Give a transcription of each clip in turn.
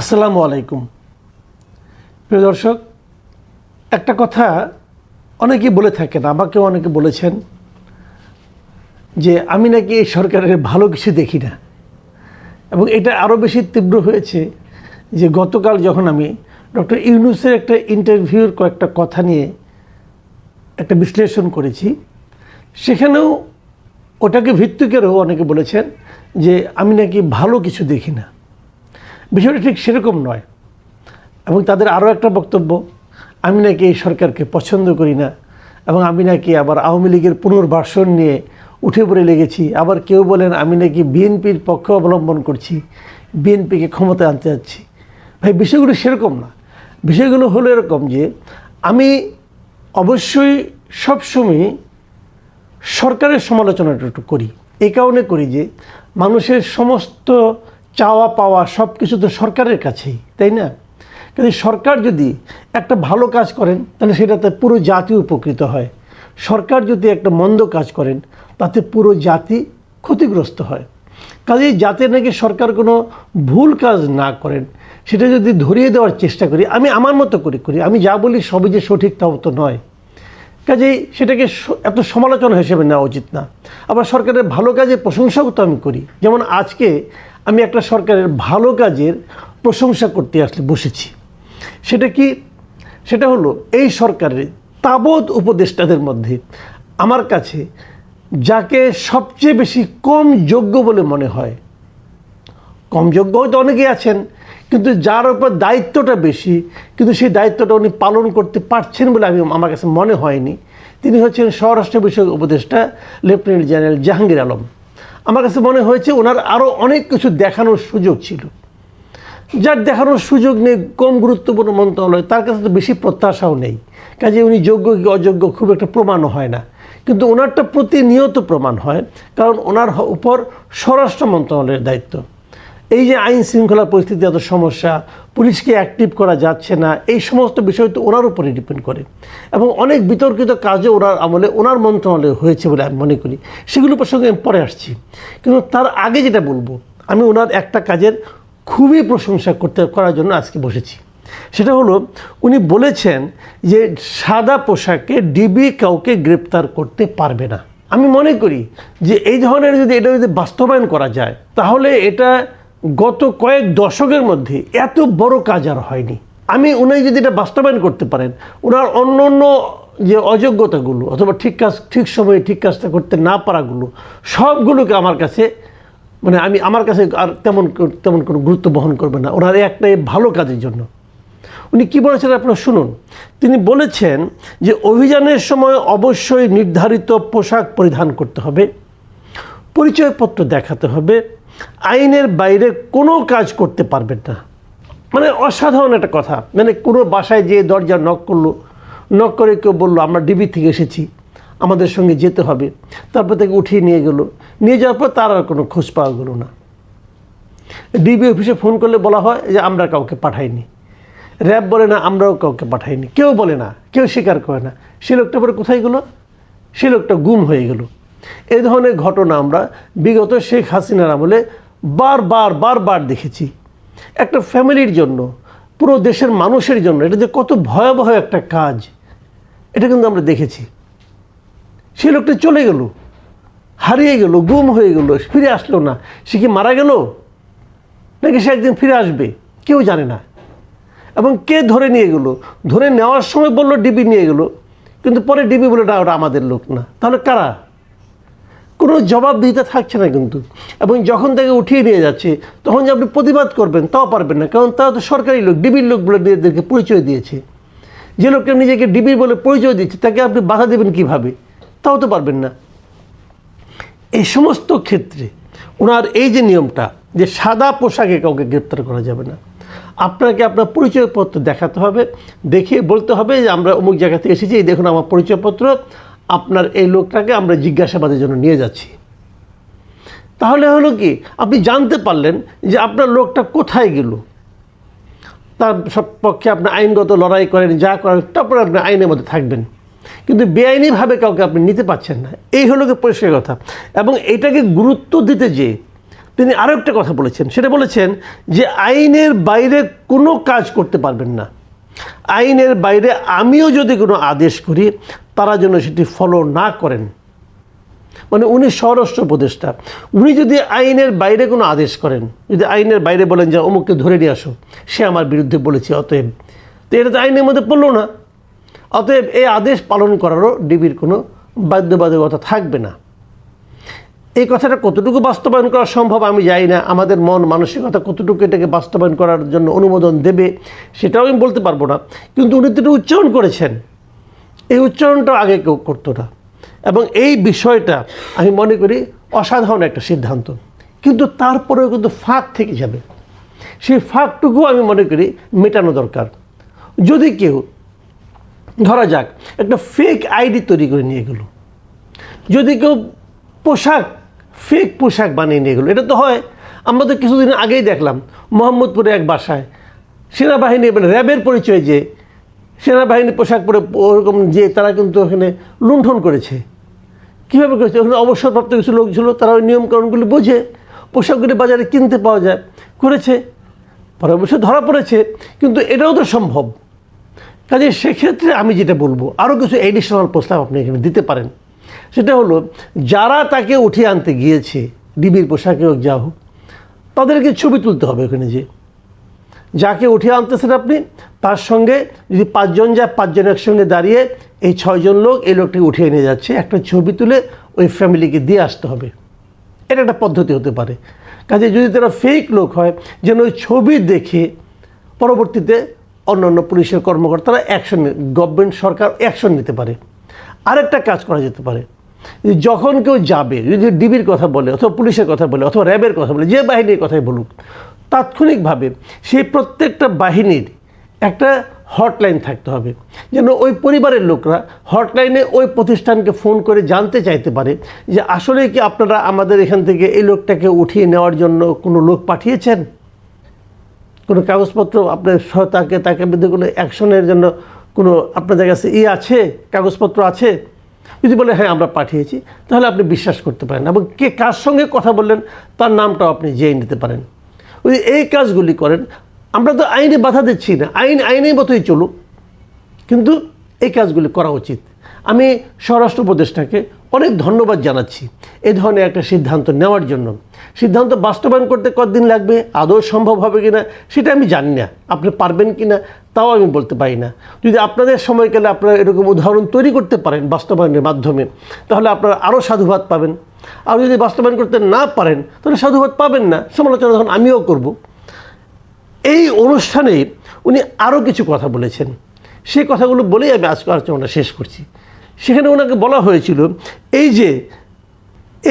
আসসালামু আলাইকুম। প্রিয় দর্শক, একটা কথা অনেকে বলে থাকেন, আমাকেও অনেকে বলেছেন যে আমি নাকি এই সরকারের ভালো কিছু দেখি না। এবং এটা আরও বেশি তীব্র হয়েছে যে গতকাল যখন আমি ডক্টর ইউনুসের একটা ইন্টারভিউর কয়েকটা কথা নিয়ে একটা বিশ্লেষণ করেছি, সেখানেও ওটাকে ভিত্তি করেও অনেকে বলেছেন যে আমি নাকি ভালো কিছু দেখি না। বিষয়টা ঠিক সেরকম নয়। এবং তাদের আরও একটা বক্তব্য, আমি নাকি এই সরকারকে পছন্দ করি না, এবং আমি নাকি আবার আওয়ামী লীগের পুনর্বাসন নিয়ে উঠে পড়ে লেগেছি। আবার কেউ বলেন, আমি নাকি বিএনপির পক্ষ অবলম্বন করছি, বিএনপিকে ক্ষমতা আনতে যাচ্ছি। ভাই, বিষয়গুলো সেরকম না। বিষয়গুলো হলো এরকম যে, আমি অবশ্যই সবসময় সরকারের সমালোচনাটা একটু করি। এই কারণে করি যে, মানুষের সমস্ত চাওয়া পাওয়া সব কিছু তো সরকারের কাছেই, তাই না? কিন্তু সরকার যদি একটা ভালো কাজ করেন, তাহলে সেটাতে পুরো জাতি উপকৃত হয়। সরকার যদি একটা মন্দ কাজ করেন, তাতে পুরো জাতি ক্ষতিগ্রস্ত হয়। কাজেই যাতে নাকি সরকার কোনো ভুল কাজ না করেন, সেটা যদি ধরিয়ে দেওয়ার চেষ্টা করি, আমি আমার মতো করে করি, আমি যা বলি সবই যে সঠিক তাও তো নয়। কাজেই সেটাকে এত সমালোচনা হিসেবে নেওয়া উচিত না। আবার সরকারের ভালো কাজের প্রশংসাও তো আমি করি। যেমন আজকে আমি একটা সরকারের ভালো কাজের প্রশংসা করতে আসলে বসেছি। সেটা কি? সেটা হলো, এই সরকারের তাবৎ উপদেষ্টাদের মধ্যে আমার কাছে যাকে সবচেয়ে বেশি কম যোগ্য বলে মনে হয়, কম যোগ্য হয়তো অনেকেই আছেন, কিন্তু যার উপর দায়িত্বটা বেশি, কিন্তু সেই দায়িত্বটা উনি পালন করতে পারছেন বলে আমি, আমার কাছে মনে হয়নি, তিনি হচ্ছেন স্বরাষ্ট্র বিষয়ক উপদেষ্টা, লেফটেন্যান্ট জেনারেল জাহাঙ্গীর আলম। আমার কাছে মনে হয়েছে ওনার আরও অনেক কিছু দেখানোর সুযোগ ছিল। যার দেখানোর সুযোগ নেই কম গুরুত্বপূর্ণ মন্ত্রণালয়, তার কাছে তো বেশি প্রত্যাশাও নেই। কাজে উনি যোগ্য কি অযোগ্য খুব একটা প্রমাণও হয় না। কিন্তু ওনারটা প্রতিনিয়ত প্রমাণ হয়, কারণ ওনার উপর স্বরাষ্ট্র মন্ত্রণালয়ের দায়িত্ব। এই যে আইন শৃঙ্খলা পরিস্থিতি এত সমস্যা, পুলিশকে অ্যাক্টিভ করা যাচ্ছে না, এই সমস্ত বিষয় তো ওনার উপরে ডিপেন্ড করে। এবং অনেক বিতর্কিত কাজও ওনার আমলে, ওনার মন্ত্রণালয়ে হয়েছে বলে আমি মনে করি। সেগুলো প্রসঙ্গে আমি পরে আসছি। কিন্তু তার আগে যেটা বলব, আমি ওনার একটা কাজের খুবই প্রশংসা করতে, করার জন্য আজকে বসেছি। সেটা হলো, উনি বলেছেন যে সাদা পোশাকে ডিবি কাউকে গ্রেপ্তার করতে পারবে না। আমি মনে করি যে এই ধরনের যদি এটা যদি বাস্তবায়ন করা যায়, তাহলে এটা গত কয়েক দশকের মধ্যে এত বড় কাজ আর হয়নি। আমি উনি যদি এটা বাস্তবায়ন করতে পারেন ওনার অন্য অন্য যে অযোগ্যতাগুলো অথবা ঠিক কাজ, ঠিক সময়ে ঠিক কাজটা করতে না পারাগুলো, সবগুলোকে আমার কাছে মানে আমি, আমার কাছে আর তেমন তেমন কোনো গুরুত্ব বহন করবে না। ওনার একটাই ভালো কাজের জন্য। উনি কি বলেছেন আপনারা শুনুন। তিনি বলেছেন যে অভিযানের সময় অবশ্যই নির্ধারিত পোশাক পরিধান করতে হবে, পরিচয়পত্র দেখাতে হবে আইনের বাইরে কোনো কাজ করতে পারবেন না। মানে অসাধারণ একটা কথা। মানে কোনো বাসায় যেয়ে দরজা নক করল নক করে কেউ বলল, আমরা ডিবি থেকে এসেছি, আমাদের সঙ্গে যেতে হবে। তারপর থেকে উঠিয়ে নিয়ে গেলো। নিয়ে যাওয়ার পর তার আর কোনো খোঁজ পাওয়া গেলো না। ডিবি অফিসে ফোন করলে বলা হয় যে, আমরা কাউকে পাঠাইনি। র্যাব বলে, না, আমরাও কাউকে পাঠাইনি। কেউ বলে না, কেউ স্বীকার করে না। সে লোকটা পরে কোথায় গেলো? সে লোকটা গুম হয়ে গেল। এই ধরনের ঘটনা আমরা বিগত শেখ হাসিনার আমলে বারবার বারবার দেখেছি। একটা ফ্যামিলির জন্য, পুরো দেশের মানুষের জন্য, এটা যে কত ভয়াবহ একটা কাজ, এটা কিন্তু আমরা দেখেছি। সে লোকটা চলে গেল, হারিয়ে গেল, গুম হয়ে গেল, ফিরে আসলো না। সে কি মারা গেল? নাকি সে একদিন ফিরে আসবে? কেউ জানে না। এবং কে ধরে নিয়ে গেল? ধরে নেওয়ার সময় বলল, ডিবি নিয়ে গেল। কিন্তু পরে ডিবি বলে ওটা আমাদের লোক না। তাহলে কারা? কোনো জবাব দিতে থাকছে না কিন্তু। এবং যখন তাকে উঠিয়ে নিয়ে যাচ্ছে, তখন যে আপনি প্রতিবাদ করবেন, তাও পারবেন না। কারণ তারা তো সরকারি লোক, ডিবির লোক বলে নিজেদেরকে পরিচয় দিয়েছে। যে লোকটা নিজেকে ডিবি বলে পরিচয় দিচ্ছে, তাকে আপনি বাধা দেবেন কীভাবে? তাও তো পারবেন না। এই সমস্ত ক্ষেত্রে ওনার এই যে নিয়মটা, যে সাদা পোশাকে কাউকে গ্রেপ্তার করা যাবে না। আপনাকে আপনার পরিচয়পত্র দেখাতে হবে, দেখিয়ে বলতে হবে যে আমরা অমুক জায়গা থেকে এসেছি দেখুন আমার পরিচয়পত্র আপনার এই লোকটাকে আমরা জিজ্ঞাসাবাদের জন্য নিয়ে যাচ্ছি। তাহলে হলো কি, আপনি জানতে পারলেন যে আপনার লোকটা কোথায় গেল। তার সব পক্ষে আপনি আইনগত লড়াই করেন, যা করেন, তারপরে আপনি আইনের মধ্যে থাকবেন। কিন্তু বেআইনিভাবে কাউকে আপনি নিতে পারছেন না। এই হলো কি পরিষ্কার কথা। এবং এটাকে গুরুত্ব দিতে যে তিনি আরও একটা কথা বলেছেন। সেটা বলেছেন যে আইনের বাইরে কোনো কাজ করতে পারবেন না। আইনের বাইরে আমিও যদি কোনো আদেশ করি, তারা যেন সেটি ফলো না করেন। মানে উনি স্বরাষ্ট্র উপদেষ্টা। উনি যদি আইনের বাইরে কোনো আদেশ করেন, যদি আইনের বাইরে বলেন যে অমুককে ধরে নিয়ে আসো, সে আমার বিরুদ্ধে বলেছে, অতএব। তো এটা তো আইনের মধ্যে পড়ল না। অতএব এই আদেশ পালন করারও ডিবির কোনো বাধ্যবাধকতা থাকবে না। এই কথাটা কতটুকু বাস্তবায়ন করা সম্ভব আমি জানি না। আমাদের মন, মানসিকতা কতটুকু এটাকে বাস্তবায়ন করার জন্য অনুমোদন দেবে সেটাও আমি বলতে পারব না। কিন্তু উনি তো উচ্চারণ করেছেন। এই উচ্চারণটা আগে কেউ করতো না। এবং এই বিষয়টা আমি মনে করি অসাধারণ একটা সিদ্ধান্ত। কিন্তু তারপরেও কিন্তু ফাঁক থেকে যাবে। সেই ফাঁকটুকু আমি মনে করি মেটানো দরকার। যদি কেউ, ধরা যাক, একটা ফেক আইডি তৈরি করে নিয়ে গেলো। যদি কেউ পোশাক ফেক পোশাক বানিয়ে নিয়ে গেলো। এটা তো হয়। আমরা তো কিছুদিন আগেই দেখলাম, মোহাম্মদপুরে এক বাসায়। সেনাবাহিনী মানে র্যাবের পরিচয় যে, সেনাবাহিনী পোশাক পরে ওরকম যে, তারা কিন্তু ওখানে লুণ্ঠন করেছে। কীভাবে করেছে? ওখানে অবসরপ্রাপ্ত কিছু লোক ছিল, তারা ওই নিয়মকানুনগুলি বোঝে, পোশাকগুলি বাজারে কিনতে পাওয়া যায়, করেছে। পরে অবশ্যই ধরা পড়েছে, কিন্তু এটাও তো সম্ভব। কাজে সেক্ষেত্রে আমি যেটা বলব, আরও কিছু এডিশনাল প্রস্তাব আপনি এখানে দিতে পারেন। সেটা হলো, যারা তাকে উঠিয়ে আনতে গিয়েছে, ডিবির পোশাকে হোক যা হোক, তাদেরকে ছবি তুলতে হবে ওখানে যে, যাকে উঠিয়ে আনতেছেন আপনি, তার সঙ্গে যদি পাঁচজন যায়, পাঁচজন একসঙ্গে দাঁড়িয়ে এই ছয়জন লোক, এই লোকটিকে উঠিয়ে নিয়ে যাচ্ছে, একটা ছবি তুলে ওই ফ্যামিলিকে দিয়ে আসতে হবে। এটা একটা পদ্ধতি হতে পারে। কাজে যদি তারা ফেক লোক হয়, যেন ওই ছবি দেখে পরবর্তীতে অন্যান্য পুলিশের কর্মকর্তারা অ্যাকশন গভর্নমেন্ট সরকার অ্যাকশন নিতে পারে। আরেকটা কাজ করা যেতে পারে। যখন কেউ যাবে, যদি ডিবির কথা বলে অথবা পুলিশের কথা বলে অথবা র্যাবের কথা বলে, যে বাহিনীর কথাই বলুক, তাৎক্ষণিকভাবে সেই প্রত্যেকটা বাহিনীর একটা হটলাইন থাকতে হবে। যেন ওই পরিবারের লোকরা হটলাইনে ওই প্রতিষ্ঠানকে ফোন করে জানতে চাইতে পারে যে আসলে কি আপনারা আমাদের এখান থেকে এই লোকটাকে উঠিয়ে নেওয়ার জন্য কোনো লোক পাঠিয়েছেন? কোনো কাগজপত্র আপনার তাকে তাকে বিরুদ্ধে কোনো অ্যাকশনের জন্য কোনো আপনাদের কাছে ই আছে? কাগজপত্র আছে? যদি বলে হ্যাঁ আমরা পাঠিয়েছি, তাহলে আপনি বিশ্বাস করতে পারেন এবং কে কার সঙ্গে কথা বললেন, তার নামটাও আপনি জেনে নিতে পারেন। ওই এই কাজগুলি করেন, আমরা তো আইনে বাধা দিচ্ছি না, আইন আইনের মতোই চলুক। কিন্তু এই কাজগুলি করা উচিত। আমি স্বরাষ্ট্র উপদেষ্টাকে অনেক ধন্যবাদ জানাচ্ছি এই ধরনের একটা সিদ্ধান্ত নেওয়ার জন্য। সিদ্ধান্ত বাস্তবায়ন করতে কতদিন লাগবে? আদৌ সম্ভব হবে কি না সেটা আমি জানি না। আপনি পারবেন কি না তাও আমি বলতে পারি না। যদি আপনাদের সময়কালে আপনারা এরকম উদাহরণ তৈরি করতে পারেন বাস্তবায়নের মাধ্যমে, তাহলে আপনারা আরও সাধুবাদ পাবেন। আর যদি বাস্তবায়ন করতে না পারেন, তাহলে সাধুবাদ পাবেন না। সমালোচনা তখন আমিও করব। এই অনুষ্ঠানে উনি আরও কিছু কথা বলেছেন। সেই কথাগুলো বলেই আমি আজকে আলোচনাটা শেষ করছি। সেখানে ওনাকে বলা হয়েছিল, এই যে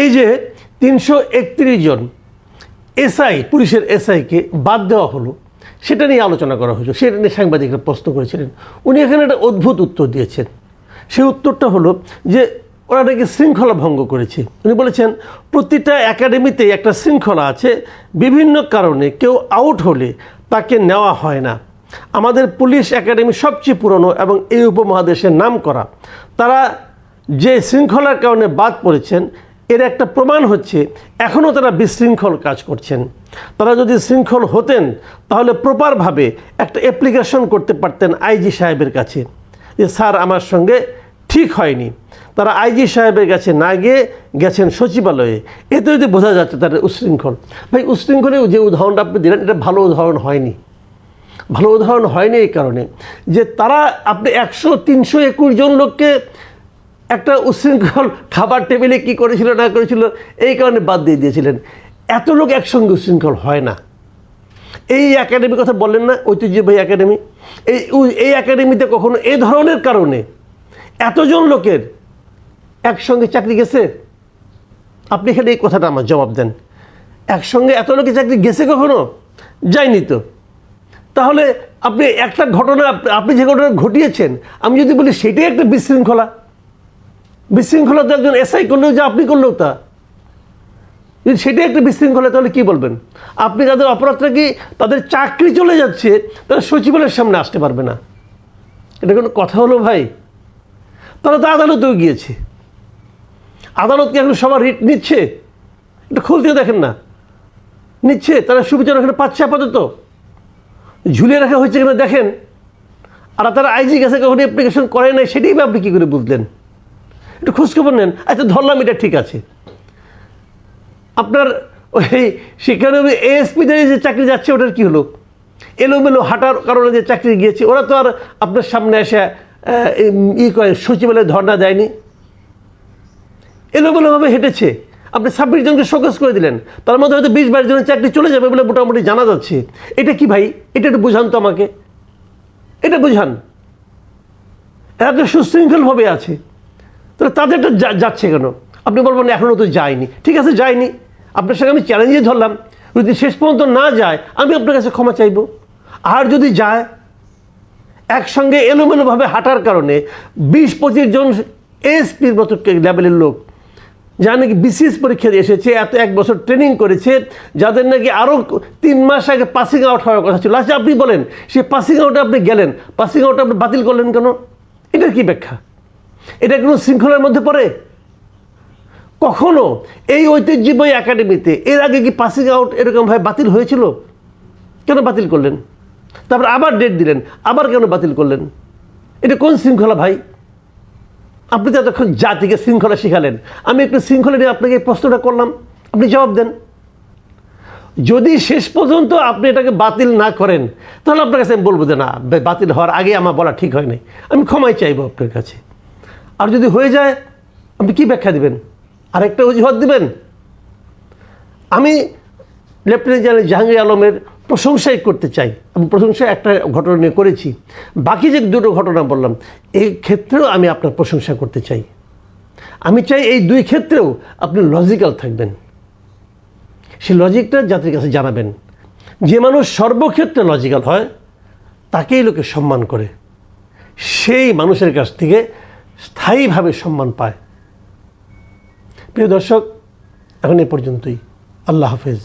এই যে তিনশো একত্রিশ জন এসআই, পুলিশের এসআইকে বাদ দেওয়া হলো, সেটা নিয়ে আলোচনা করা হয়েছিল। সেটা নিয়ে সাংবাদিকরা প্রশ্ন করেছিলেন। উনি এখানে একটা অদ্ভুত উত্তর দিয়েছেন। সেই উত্তরটা হলো যে, ওরা নাকি শৃঙ্খলা ভঙ্গ করেছে। উনি বলেছেন, প্রতিটা একাডেমিতেই একটা শৃঙ্খলা আছে, বিভিন্ন কারণে কেউ আউট হলে তাকে নেওয়া হয় না। আমাদের পুলিশ একাডেমি সবচেয়ে পুরনো এবং এই উপমহাদেশের নাম করা তারা যে শৃঙ্খলার কারণে বাদ পড়েছেন, এর একটা প্রমাণ হচ্ছে, এখনও তারা বিশৃঙ্খল কাজ করছেন। তারা যদি শৃঙ্খল হতেন, তাহলে প্রপারভাবে একটা অ্যাপ্লিকেশন করতে পারতেন আইজি সাহেবের কাছে যে, স্যার, আমার সঙ্গে ঠিক হয়নি। তারা আইজি সাহেবের কাছে না গিয়ে গেছেন সচিবালয়ে। এতে যদি বোঝা যাচ্ছে তাদের উশৃঙ্খল। ভাই উশৃঙ্খলে যে উদাহরণটা আপনি দিলেন, এটা ভালো উদাহরণ হয়নি। ভালো উদাহরণ হয়নি এই কারণে, যে তারা আপনি একশো, তিনশো, একুশ জন লোককে একটা উশৃঙ্খল খাবার টেবিলে কি করেছিল, না করেছিল, এই কারণে বাদ দিয়ে দিয়েছিলেন। এত লোক একসঙ্গে উশৃঙ্খল হয় না। এই একাডেমির কথা বললেন না, ঐতিহ্যবাহী একাডেমি? এই এই একাডেমিতে কখনো এই ধরনের কারণে এতজন লোকের একসঙ্গে চাকরি গেছে? আপনি এখানে এই কথাটা আমার জবাব দেন। একসঙ্গে এত লোকের চাকরি গেছে কখনো? যায়নি তো। তাহলে আপনি একটা ঘটনা, আপনি যে ঘটনা ঘটিয়েছেন, আমি যদি বলি সেটাই একটা বিশৃঙ্খলা। বিশৃঙ্খলা তো একজন এসআই করলেও যে আপনি করলেও তা। যদি সেটাই একটা বিশৃঙ্খলা, তাহলে কী বলবেন? আপনি যাদের অপরাধটা কি, তাদের চাকরি চলে যাচ্ছে, তারা সচিবালয়ের সামনে আসতে পারবে না। এটা কোনো কথা হলো ভাই? তারা তো আদালতেও গিয়েছে। আদালত কি এখন সবার রিট নিচ্ছে? এটা খুলতে দেখেন না। নিচ্ছে, তারা সুবিধা ওখানে পাচ্ছে আপাতত। ঝুলিয়ে রাখা হয়েছে কিনা দেখেন। আর তারা আইজি কাছে কখনো অ্যাপ্লিকেশন করে নাই, সেটাই আপনি কী করে বুঝলেন? একটু খোঁজখবর নেন। আচ্ছা ধরলাম এটা ঠিক আছে। আপনার ওই সেখানে এএসপিদের যে চাকরি যাচ্ছে, ওটার কি হলো? এলোমেলো হাঁটার কারণে যে চাকরি গিয়েছে, ওরা তো আর আপনার সামনে এসে ই করে সচিবালয়ে ধর্ণা দেয়নি। এলোমেলোভাবে হেঁটেছে। আপনি ছাব্বিশ জনকে শোকস করে দিলেন। তার মধ্যে হয়তো বিশ বাইশ জনের চাকরি চলে যাবে বলে মোটামুটি জানা যাচ্ছে। এটা কি ভাই? এটা একটু বুঝান তো আমাকে। এটা বুঝান। এরা তো সুশৃঙ্খলভাবে আছে। তাহলে তাদেরটা যা- যাচ্ছে কেন? আপনি বলবেন এখনও তো যায়নি। ঠিক আছে, যায়নি। আপনার সঙ্গে আমি চ্যালেঞ্জে ধরলাম। যদি শেষ পর্যন্ত না যায়, আমি আপনার কাছে ক্ষমা চাইব। আর যদি যায়, একসঙ্গে এলোমেলোভাবে হাঁটার কারণে বিশ পঁচিশ জন এসপির মতো লেভেলের লোক যারা নাকি বিসিএস পরীক্ষা দিয়ে এসেছে, এত এক বছর ট্রেনিং করেছে, যাদের নাকি আরও তিন মাস আগে পাসিং আউট হওয়ার কথা ছিল। আচ্ছা আপনি বলেন, সে পাসিং আউটে আপনি গেলেন পাসিং আউট আপনি বাতিল করলেন কেন? এটার কি ব্যাখ্যা? এটা কোনো শৃঙ্খলার মধ্যে পড়ে? কখনো এই ঐতিহ্যময় একাডেমিতে এর আগে কি পাসিং আউট এরকমভাবে বাতিল হয়েছিল? কেন বাতিল করলেন? তারপর আবার ডেট দিলেন, আবার কেন বাতিল করলেন? এটা কোন শৃঙ্খলা ভাই? আপনি তো এতক্ষণ জাতিকে শৃঙ্খলা শিখালেন। আমি একটু শৃঙ্খলা নিয়ে আপনাকে প্রশ্নটা করলাম। আপনি জবাব দেন। যদি শেষ পর্যন্ত আপনি এটাকে বাতিল না করেন, তাহলে আপনার কাছে আমি বলব যে, না বাতিল হওয়ার আগে আমার বলা ঠিক হয় নাই আমি ক্ষমাই চাইব আপনার কাছে। আর যদি হয়ে যায়, আপনি কি ব্যাখ্যা দিবেন? আরেকটা অজুহাত দিবেন? আমি লেফটেন্যান্ট জেনারেল জাহাঙ্গীর আলমের প্রশংসাই করতে চাই। আমি প্রশংসা একটা ঘটনা নিয়ে করেছি। বাকি যে দুটো ঘটনা বললাম, এই ক্ষেত্রেও আমি আপনার প্রশংসা করতে চাই। আমি চাই এই দুই ক্ষেত্রেও আপনি লজিক্যাল থাকবেন। সেই লজিকটা জাতির কাছে জানাবেন। যে মানুষ সর্বক্ষেত্রে লজিক্যাল হয়, তাকেই লোকে সম্মান করে। সেই মানুষের কাছ থেকে স্থায়ীভাবে সম্মান পায়। প্রিয় দর্শক, এখন এ পর্যন্তই। আল্লাহ হাফেজ।